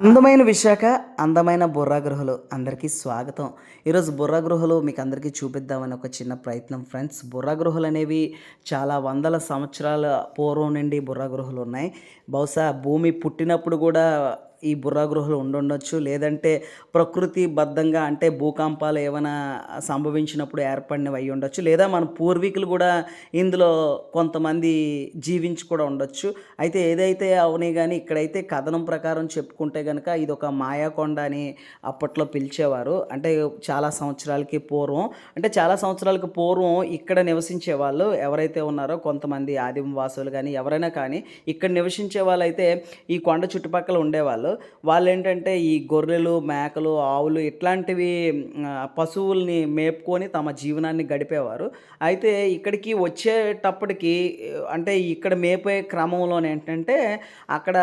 అందమైన విశాఖ అందమైన బుర్రా గృహలు అందరికీ స్వాగతం. ఈరోజు బుర్రా గృహలు మీకు అందరికీ చూపిద్దామని ఒక చిన్న ప్రయత్నం ఫ్రెండ్స్. బుర్రా గృహలు అనేవి చాలా వందల సంవత్సరాల పూర్వం నుండి బుర్రా గృహలు ఉన్నాయి. బహుశా భూమి పుట్టినప్పుడు కూడా ఈ బుర్రా గృహలు ఉండుండొచ్చు. లేదంటే ప్రకృతి బద్ధంగా అంటే భూకంపాలు ఏమైనా సంభవించినప్పుడు ఏర్పడినవి అయి ఉండొచ్చు. లేదా మన పూర్వీకులు కూడా ఇందులో కొంతమంది జీవించి కూడా ఉండొచ్చు. అయితే ఏదైతే అవునే కానీ ఇక్కడైతే కథనం ప్రకారం చెప్పుకుంటే కనుక ఇది ఒక మాయాకొండ అని అప్పట్లో పిలిచేవారు. అంటే చాలా సంవత్సరాలకి పూర్వం. అంటే చాలా సంవత్సరాలకి పూర్వం ఇక్కడ నివసించే వాళ్ళు ఎవరైతే ఉన్నారో కొంతమంది ఆదిమవాసులు కానీ ఎవరైనా కానీ ఇక్కడ నివసించే వాళ్ళైతే ఈ కొండ చుట్టుపక్కల ఉండేవాళ్ళు. వాళ్ళు ఏంటంటే ఈ గొర్రెలు మేకలు ఆవులు ఇట్లాంటివి పశువుల్ని మేపుకొని తమ జీవనాన్ని గడిపేవారు. అయితే ఇక్కడికి వచ్చేటప్పటికి అంటే ఇక్కడ మేపే క్రమంలోనే ఏంటంటే అక్కడ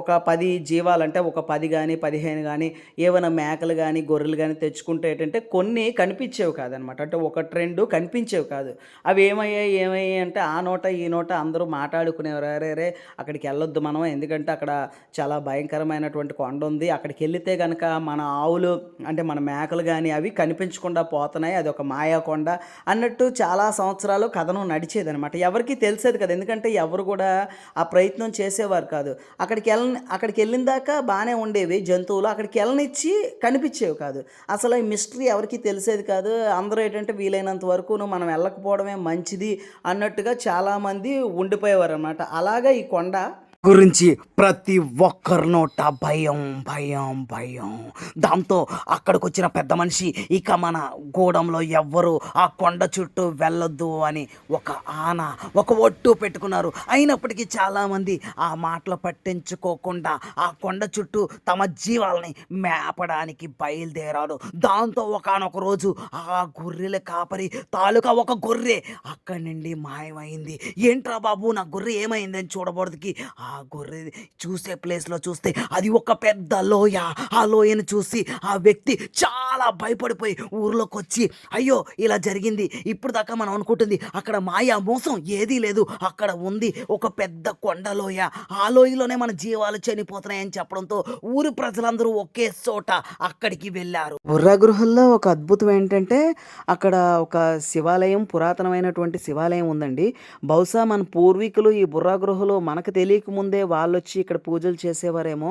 ఒక పది జీవాలు అంటే ఒక పది కానీ పదిహేను కానీ ఏమైనా మేకలు కానీ గొర్రెలు కానీ తెచ్చుకుంటే ఏంటంటే కొన్ని కనిపించేవి కాదనమాట. అంటే ఒక ట్రెండ్ కనిపించేవి కాదు. అవి ఏమయ్యాయి ఏమయ్యాయి అంటే ఆ నోట ఈ నోట అందరూ మాట్లాడుకునేవారు. అరే రే అక్కడికి వెళ్ళొద్దు మనం. ఎందుకంటే అక్కడ చాలా భయంకరమైన భయంకరమైనటువంటి కొండ ఉంది. అక్కడికి వెళితే కనుక మన ఆవులు అంటే మన మేకలు కానీ అవి కనిపించకుండా పోతున్నాయి. అది ఒక మాయా కొండ అన్నట్టు చాలా సంవత్సరాలు కథనం నడిచేది అనమాట ఎవరికి తెలిసేది కదా. ఎందుకంటే ఎవరు కూడా ఆ ప్రయత్నం చేసేవారు కాదు. అక్కడికి వెళ్ళ అక్కడికి వెళ్ళిన దాకా బాగానే ఉండేవి జంతువులు. అక్కడికి వెళ్ళనిచ్చి కనిపించేవి కాదు. అసలు ఈ మిస్టరీ ఎవరికి తెలిసేది కాదు. అందరూ ఏంటంటే వీలైనంత వరకు మనం వెళ్ళకపోవడమే మంచిది అన్నట్టుగా చాలామంది ఉండిపోయేవారు అనమాట అలాగా ఈ కొండ గురించి ప్రతి ఒక్కరి నోట భయం భయం భయం. దాంతో అక్కడికి వచ్చిన పెద్ద మనిషి ఇక మన గూడంలో ఎవ్వరు ఆ కొండ చుట్టూ వెళ్ళొద్దు అని ఒక ఆన ఒక ఒట్టు పెట్టుకున్నారు. అయినప్పటికీ చాలామంది ఆ మాటలు పట్టించుకోకుండా ఆ కొండ చుట్టూ తమ జీవాలని మేపడానికి బయలుదేరారు. దాంతో ఒకనొక రోజు ఆ గొర్రెల కాపరి తాలూకా ఒక గొర్రె అక్కడి నుండి మాయమైంది. ఏంట్రా బాబు నా గొర్రె ఏమైందని చూడబోదుకి ఆ ఆ గొర్రె చూసే ప్లేస్లో చూస్తే అది ఒక పెద్ద లోయ. ఆ లోయను చూసి ఆ వ్యక్తి చాలా భయపడిపోయి ఊర్లోకి వచ్చి అయ్యో ఇలా జరిగింది. ఇప్పుడు దాకా మనం అనుకుంటుంది అక్కడ మాయా మోసం ఏదీ లేదు. అక్కడ ఉంది ఒక పెద్ద కొండ లోయ. ఆ లోయలోనే మన జీవాలు చనిపోతున్నాయని చెప్పడంతో ఊరి ప్రజలందరూ ఒకే చోట అక్కడికి వెళ్ళారు. బుర్రా ఒక అద్భుతం ఏంటంటే అక్కడ ఒక శివాలయం పురాతనమైనటువంటి శివాలయం ఉందండి. బహుశా మన పూర్వీకులు ఈ బుర్రా గృహలో మనకు తెలియక ముందే వాళ్ళు వచ్చి ఇక్కడ పూజలు చేసేవారేమో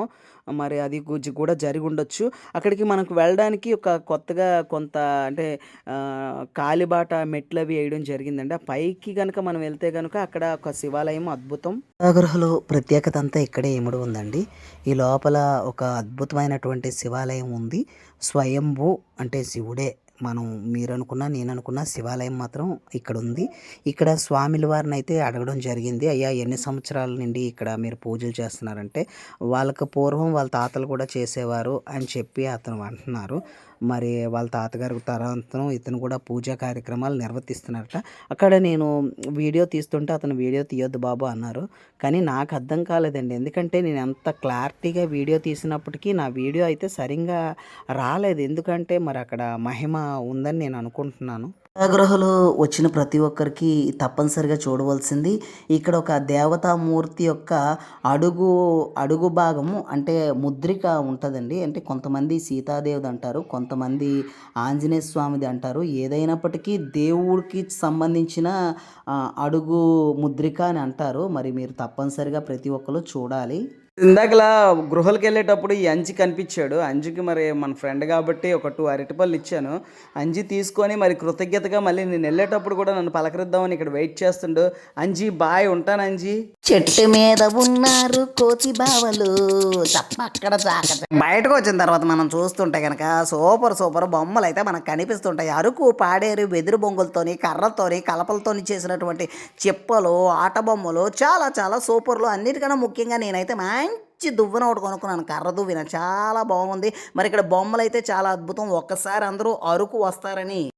మరి అది కూడా జరిగి ఉండొచ్చు. అక్కడికి మనకు వెళ్ళడానికి ఒక కొత్తగా కొంత అంటే కాలిబాట మెట్లు అవి వేయడం జరిగిందండి. ఆ పైకి కనుక మనం వెళ్తే కనుక అక్కడ ఒక శివాలయం అద్భుతం. గృహలో ప్రత్యేకత అంతా ఇక్కడే ఇముడు ఉందండి. ఈ లోపల ఒక అద్భుతమైనటువంటి శివాలయం ఉంది. స్వయంభూ అంటే శివుడే మనం మీరు అనుకున్నా నేను అనుకున్నా శివాలయం మాత్రం ఇక్కడ ఉంది ఇక్కడ స్వామిల వారిని అయితే అడగడం జరిగింది. అయ్యా ఎన్ని సంవత్సరాల నుండి ఇక్కడ మీరు పూజలు చేస్తున్నారంటే వాళ్ళకి పూర్వం వాళ్ళ తాతలు కూడా చేసేవారు అని చెప్పి అతను అంటున్నారు. మరి వాళ్ళ తాతగారు తరంతరం ఇతను కూడా పూజా కార్యక్రమాలు నిర్వర్తిస్తున్నారట. అక్కడ నేను వీడియో తీస్తుంటే అతను వీడియో తీయొద్దు బాబు అన్నారు. కానీ నాకు అర్థం కాలేదండి. ఎందుకంటే నేను ఎంత క్లారిటీగా వీడియో తీసినప్పటికీ నా వీడియో అయితే సరిగ్గా రాలేదు. ఎందుకంటే మరి అక్కడ మహిమ ఉందని నేను అనుకుంటున్నాను. గ్రహలు వచ్చిన ప్రతి ఒక్కరికి తప్పనిసరిగా చూడవలసింది. ఇక్కడ ఒక దేవతామూర్తి యొక్క అడుగు అడుగు భాగము అంటే ముద్రిక ఉంటుందండి. అంటే కొంతమంది సీతాదేవిది అంటారు కొంతమంది ఆంజనేయ స్వామిది అంటారు. ఏదైనప్పటికీ దేవుడికి సంబంధించిన అడుగు ముద్రిక అని అంటారు. మరి మీరు తప్పనిసరిగా ప్రతి ఒక్కరు చూడాలి. ఇందాకలా గృహలకు వెళ్ళేటప్పుడు ఈ అంజి కనిపించాడు. అంజికి మరి మన ఫ్రెండ్ కాబట్టి ఒక టూ అరటిపళ్ళు ఇచ్చాను. అంజి తీసుకొని మరి కృతజ్ఞతగా మళ్ళీ నేను వెళ్ళేటప్పుడు కూడా నన్ను పలకరిద్దామని ఇక్కడ వెయిట్ చేస్తుండు. అంజి బాయ్ ఉంటాను అంజి. చెట్టు మీద ఉన్నారు కోతి బావలు. చాక బయటకు వచ్చిన తర్వాత మనం చూస్తుంటే కనుక సూపర్ సూపర్ బొమ్మలు అయితే మనకు కనిపిస్తుంటాయి. అరుకు పాడేరు వెదురు బొంగులతోని కర్రతోని కలపలతోని చేసినటువంటి చిప్పలు ఆట బొమ్మలు చాలా చాలా సూపర్లు. అన్నిటికన్నా ముఖ్యంగా నేనైతే మంచి దువ్వన ఒకటి కొనుక్కున్నాను. కర్ర దువ్విన. చాలా బాగుంది. మరి ఇక్కడ బొమ్మలు అయితే చాలా అద్భుతం. ఒక్కసారి అందరూ అరుకు వస్తారని.